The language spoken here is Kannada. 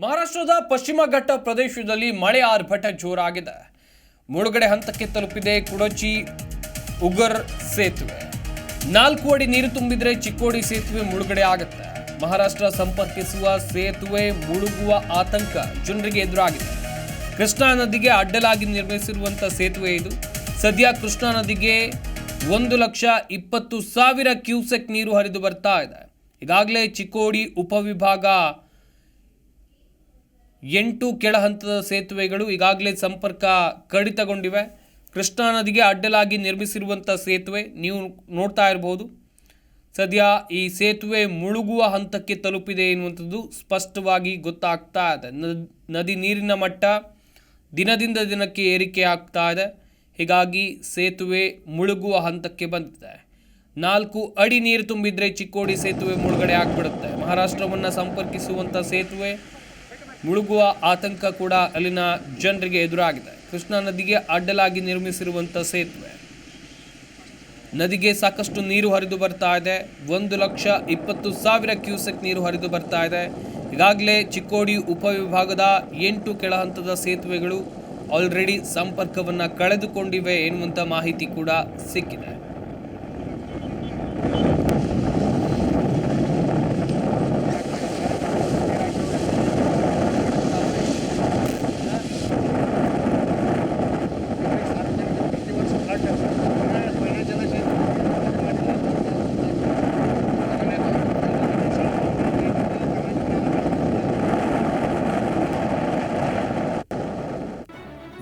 ಮಹಾರಾಷ್ಟ್ರದ ಪಶ್ಚಿಮ ಘಟ್ಟ ಪ್ರದೇಶದಲ್ಲಿ ಮಳೆ ಆರ್ಭಟ ಜೋರಾಗಿದೆ. ಮುಳುಗಡೆ ಹಂತಕ್ಕೆ ತಲುಪಿದೆ ಕುಡಚಿ, ಉಗರ್ ಸೇತುವೆ. ನಾಲ್ಕು ಅಡಿ ನೀರು ತುಂಬಿದ್ರೆ ಚಿಕ್ಕೋಡಿ ಸೇತುವೆ ಮುಳುಗಡೆ ಆಗುತ್ತೆ. ಮಹಾರಾಷ್ಟ್ರ ಸಂಪರ್ಕಿಸುವ ಸೇತುವೆ ಮುಳುಗುವ ಆತಂಕ ಜನರಿಗೆ ಎದುರಾಗಿದೆ. ಕೃಷ್ಣಾ ನದಿಗೆ ಅಡ್ಡಲಾಗಿ ನಿರ್ಮಿಸಿರುವಂಥ ಸೇತುವೆ ಇದು. ಸದ್ಯ ಕೃಷ್ಣಾ ನದಿಗೆ ಒಂದು ಲಕ್ಷ ಇಪ್ಪತ್ತು ಸಾವಿರ ಕ್ಯೂಸೆಕ್ ನೀರು ಹರಿದು ಬರ್ತಾ ಇದೆ. ಈಗಾಗಲೇ ಚಿಕ್ಕೋಡಿ ಉಪವಿಭಾಗ ಎಂಟು ಕೆಳ ಹಂತದ ಸೇತುವೆಗಳು ಈಗಾಗಲೇ ಸಂಪರ್ಕ ಕಡಿತಗೊಂಡಿವೆ. ಕೃಷ್ಣಾ ನದಿಗೆ ಅಡ್ಡಲಾಗಿ ನಿರ್ಮಿಸಿರುವಂಥ ಸೇತುವೆ ನೀವು ನೋಡ್ತಾ ಇರಬಹುದು ಸದ್ಯ ಈ ಸೇತುವೆ ಮುಳುಗುವ ಹಂತಕ್ಕೆ ತಲುಪಿದೆ ಎನ್ನುವಂಥದ್ದು ಸ್ಪಷ್ಟವಾಗಿ ಗೊತ್ತಾಗ್ತಾ ಇದೆ. ನದಿ ನೀರಿನ ಮಟ್ಟ ದಿನದಿಂದ ದಿನಕ್ಕೆ ಏರಿಕೆ ಆಗ್ತಾ ಇದೆ. ಹೀಗಾಗಿ ಸೇತುವೆ ಮುಳುಗುವ ಹಂತಕ್ಕೆ ಬಂದಿದೆ. ನಾಲ್ಕು ಅಡಿ ನೀರು ತುಂಬಿದರೆ ಚಿಕ್ಕೋಡಿ ಸೇತುವೆ ಮುಳುಗಡೆ ಆಗ್ಬಿಡುತ್ತೆ. ಮಹಾರಾಷ್ಟ್ರವನ್ನು ಸಂಪರ್ಕಿಸುವಂಥ ಸೇತುವೆ ಮುಳುಗುವ ಆತಂಕ ಕೂಡ ಅಲ್ಲಿನ ಜನರಿಗೆ ಎದುರಾಗಿದೆ. ಕೃಷ್ಣಾ ನದಿಗೆ ಅಡ್ಡಲಾಗಿ ನಿರ್ಮಿಸಿರುವಂಥ ಸೇತುವೆ. ನದಿಗೆ ಸಾಕಷ್ಟು ನೀರು ಹರಿದು ಬರ್ತಾ ಇದೆ. ಒಂದು ಲಕ್ಷ ಇಪ್ಪತ್ತು ಸಾವಿರ ಕ್ಯೂಸೆಕ್ ನೀರು ಹರಿದು ಬರ್ತಾ ಇದೆ. ಈಗಾಗಲೇ ಚಿಕ್ಕೋಡಿ ಉಪವಿಭಾಗದ ಎಂಟು ಕೆಳ ಹಂತದ ಸೇತುವೆಗಳು ಆಲ್ರೆಡಿ ಸಂಪರ್ಕವನ್ನು ಕಳೆದುಕೊಂಡಿವೆ ಎನ್ನುವಂಥ ಮಾಹಿತಿ ಕೂಡ ಸಿಕ್ಕಿದೆ.